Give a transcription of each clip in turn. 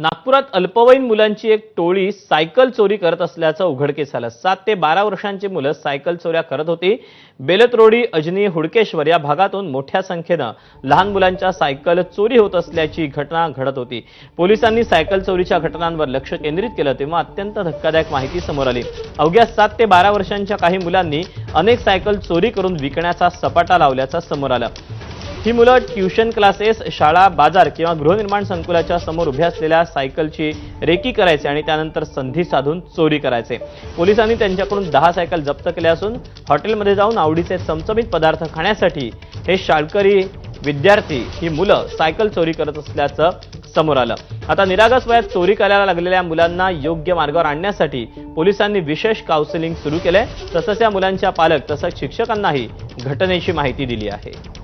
नागपुरात अल्पवयीन मुलांची एक टोळी सायकल चोरी करत असल्याचं उघडकीस आलं. सात ते बारा वर्षांची मुलं सायकल चोऱ्या करत होती. बेलतरोडी अजनी हुडकेश्वर या भागातून मोठ्या संख्येनं लहान मुलांच्या सायकल चोरी होत असल्याची घटना घडत होती. पोलिसांनी सायकल चोरीच्या घटनांवर लक्ष केंद्रित केलं तेव्हा अत्यंत धक्कादायक माहिती समोर आली. अवघ्या सात ते बारा वर्षांच्या काही मुलांनी अनेक सायकल चोरी करून विकण्याचा सपाटा लावल्याचं समोर आलं. ही मुलं ट्युशन क्लासेस शाळा बाजार किंवा गृहनिर्माण संकुलाच्या समोर उभ्या असलेल्या सायकलची रेकी करायचे आणि त्यानंतर संधी साधून चोरी करायचे. पोलिसांनी त्यांच्याकडून दहा सायकल जप्त केल्या असून हॉटेलमध्ये जाऊन आवडीचे चमचमीत पदार्थ खाण्यासाठी हे शाळकरी विद्यार्थी ही मुलं सायकल चोरी करत असल्याचं समोर आलं. आता निरागस वयात चोरी करायला लागलेल्या मुलांना योग्य मार्गावर आणण्यासाठी पोलिसांनी विशेष काउन्सिलिंग सुरू केलंय. तसंच या मुलांच्या पालक तसंच शिक्षकांनाही घटनेची माहिती दिली आहे.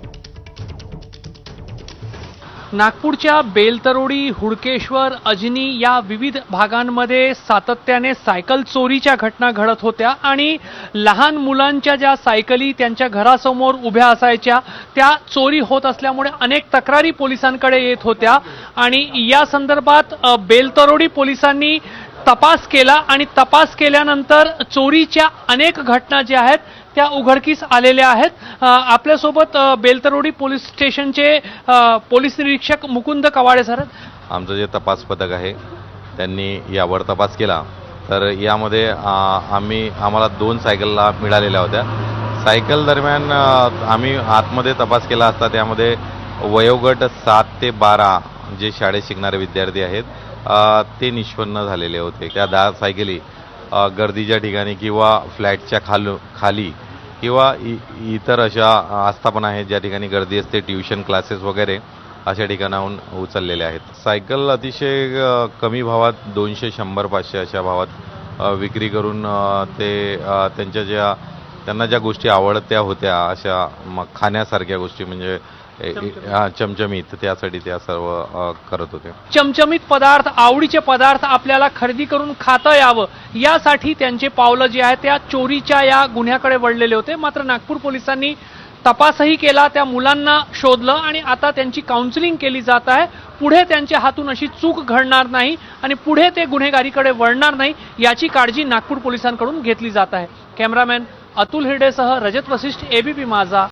नागपूरच्या बेलतरोडी हुडकेश्वर अजनी या विविध भागांमध्ये सातत्याने सायकल चोरीच्या घटना घडत होत्या आणि लहान मुलांच्या ज्या सायकली त्यांच्या घरासमोर उभ्या असायच्या त्या चोरी होत असल्यामुळे अनेक तक्रारी पोलिसांकडे येत होत्या आणि या संदर्भात बेलतरोडी पोलिसांनी तपास केला आणि तपास केल्यानंतर चोरीच्या अनेक घटना ज्या आहेत त्या उघडकीस आलेल्या आहेत. आपल्यासोबत बेलतरोडी पोलीस स्टेशनचे पोलीस निरीक्षक मुकुंद कवाडे सर आमचं जे तपास पथक आहे त्यांनी यावर तपास केला. तर यामध्ये आम्ही आम्हाला दोन सायकलला मिळालेल्या होत्या. सायकल दरम्यान आम्ही आतमध्ये तपास केला असता त्यामध्ये वयोगट सात ते बारा जे शाळेत शिकणारे विद्यार्थी आहेत ते निष्पन्न झालेले होते. त्या दहा सायकली गर्दीच्या ठिकाणी किंवा फ्लॅटच्या खालू खाली किंवा इ इतर अशा आस्थापना आहेत ज्या ठिकाणी गर्दी असते ट्युशन क्लासेस वगैरे अशा ठिकाणाहून उचललेल्या आहेत. सायकल अतिशय कमी भावात दोनशे शंभर पाचशे अशा भावात विक्री करून ते त्यांच्या ज्या त्यांना ज्या गोष्टी आवडत्या होत्या अशा म खाण्यासारख्या गोष्टी म्हणजे हा, चमचमीत त्यासाठी त्या सर्व करत होते. चमचमीत पदार्थ आवडीचे पदार्थ आपल्याला खरेदी करून खाता यावं. यासाठी त्यांचे पावलं जे आहे त्या चोरीच्या या गुन्ह्याकडे वळलेले होते. मात्र नागपूर पोलिसांनी तपासही केला त्या मुलांना शोधलं आणि आता त्यांची काउन्सिलिंग केली जात आहे. पुढे त्यांच्या हातून अशी चूक घडणार नाही आणि पुढे ते गुन्हेगारीकडे वळणार नाही याची काळजी नागपूर पोलिसांकडून घेतली जात आहे. कॅमेरामॅन अतुल हिरडेसह रजत वसिष्ठ एबीपी माझा